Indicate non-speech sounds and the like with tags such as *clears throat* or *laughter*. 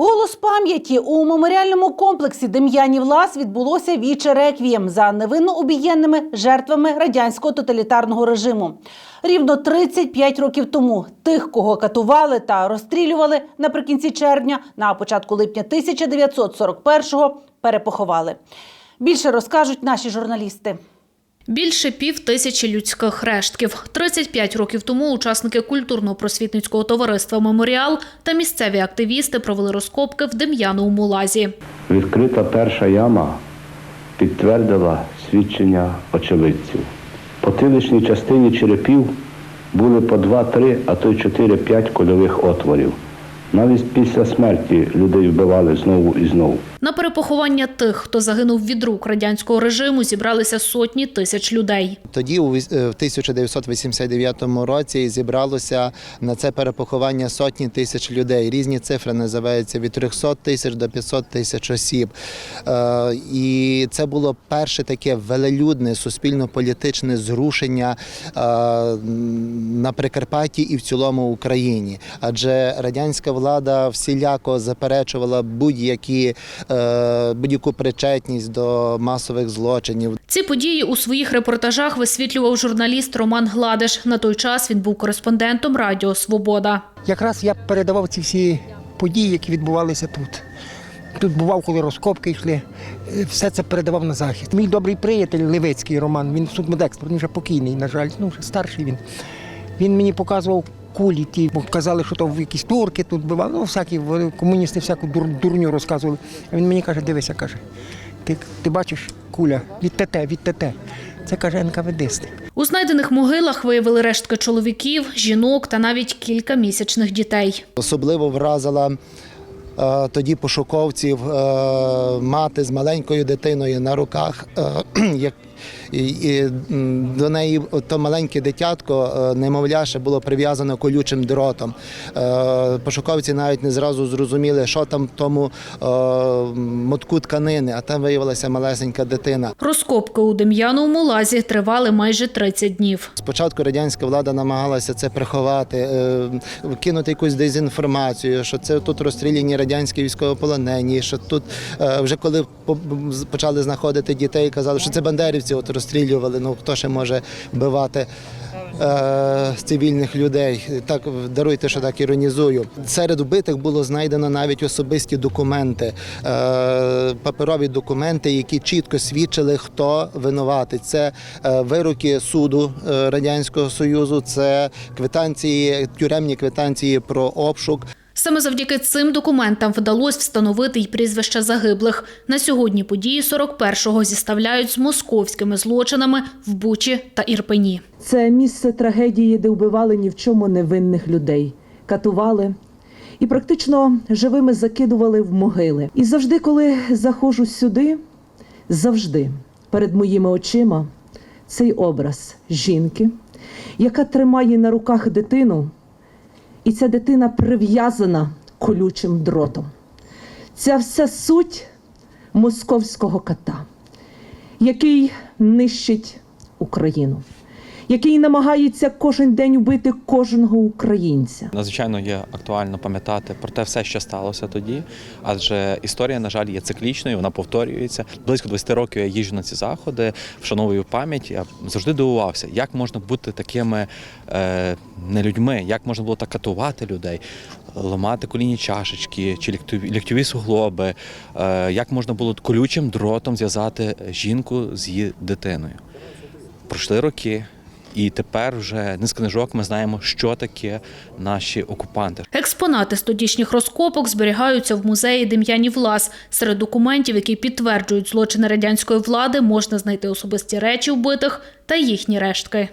Голос пам'яті у меморіальному комплексі Дем'янів Лас відбулося віче реквієм за невинно обієнними жертвами радянського тоталітарного режиму. Рівно 35 років тому тих, кого катували та розстрілювали наприкінці червня, на початку липня 1941-го перепоховали. Більше розкажуть наші журналісти. Більше пів тисячі людських рештків. 35 років тому учасники культурно-просвітницького товариства Меморіал та місцеві активісти провели розкопки в Дем'яновому лазі. Відкрита перша яма підтвердила свідчення очевидців. По тиличній частині черепів були по 2-3, а то й 4-5 кольових отворів. Навіть після смерті людей вбивали знову і знову. На перепоховання тих, хто загинув від рук радянського режиму, зібралися сотні тисяч людей. Тоді, у віс- е, в 1989 році, зібралося на це перепоховання сотні тисяч людей. Різні цифри називаються від 300 тисяч до 500 тисяч осіб. Е, І це було перше таке велелюдне суспільно-політичне зрушення е, на Прикарпатті і в цілому Україні. Адже радянська влада всіляко заперечувала будь-які будь-яку причетність до масових злочинів. Ці події у своїх репортажах висвітлював журналіст Роман Гладиш. На той час він був кореспондентом Радіо Свобода. Якраз я передавав ці всі події, які відбувалися тут. Тут бував, коли розкопки йшли, е, все це передавав на захід. Мій добрий приятель Левицький Роман, він судмедекспорт, він вже покійний, на жаль, ну вже старший він. Він мені показував кулі ті, бо казали, що то якісь турки тут бивали, ну всякі вони, комуністи всяку дур, дурню розказували. А він мені каже, дивися, каже, ти, ти бачиш куля від ТТ, від ТТ. Це каже НКВДисти. У знайдених могилах виявили рештки чоловіків, жінок та навіть кілька місячних дітей. Особливо вразила е, тоді пошуковців е, мати з маленькою дитиною на руках. *clears throat* і, до неї то маленьке дитятко, е, немовля, ще було прив'язано колючим дротом. Е, Пошуковці навіть не зразу зрозуміли, що там в тому е, мотку тканини, а там виявилася малесенька дитина. Розкопки у Дем'яновому лазі тривали майже 30 днів. Спочатку радянська влада намагалася це приховати, кинути якусь дезінформацію, що це тут розстріляні радянські військовополонені, що тут вже коли почали знаходити дітей, казали, що це бандерівці от розстрілювали. Ну хто ще може вбивати е, цивільних людей? Так даруйте, що так іронізую. Серед вбитих було знайдено навіть особисті документи, е, паперові документи, які чітко свідчили, хто винуватий. Це е, вироки суду е, радянського союзу, це квитанції, тюремні квитанції про обшук. Саме завдяки цим документам вдалося встановити й прізвища загиблих. На сьогодні події 41-го зіставляють з московськими злочинами в Бучі та Ірпені. Це місце трагедії, де вбивали ні в чому невинних людей, катували і практично живими закидували в могили. І завжди, коли заходжу сюди, завжди перед моїми очима цей образ жінки, яка тримає на руках дитину, і ця дитина прив'язана колючим дротом. Ця вся суть московського кота, який нищить Україну який намагається кожен день убити кожного українця. Надзвичайно є актуально пам'ятати про те все, що сталося тоді, адже історія, на жаль, є циклічною, вона повторюється. Близько 20 років я їжджу на ці заходи, вшановую пам'ять. Я завжди дивувався, як можна бути такими е, не людьми, як можна було так катувати людей, ламати колінні чашечки чи ліктові, суглоби, е, як можна було колючим дротом зв'язати жінку з її дитиною. Пройшли роки. І тепер вже не з книжок ми знаємо, що таке наші окупанти. Експонати з тодішніх розкопок зберігаються в музеї Дем'янів Лас. Серед документів, які підтверджують злочини радянської влади, можна знайти особисті речі вбитих та їхні рештки.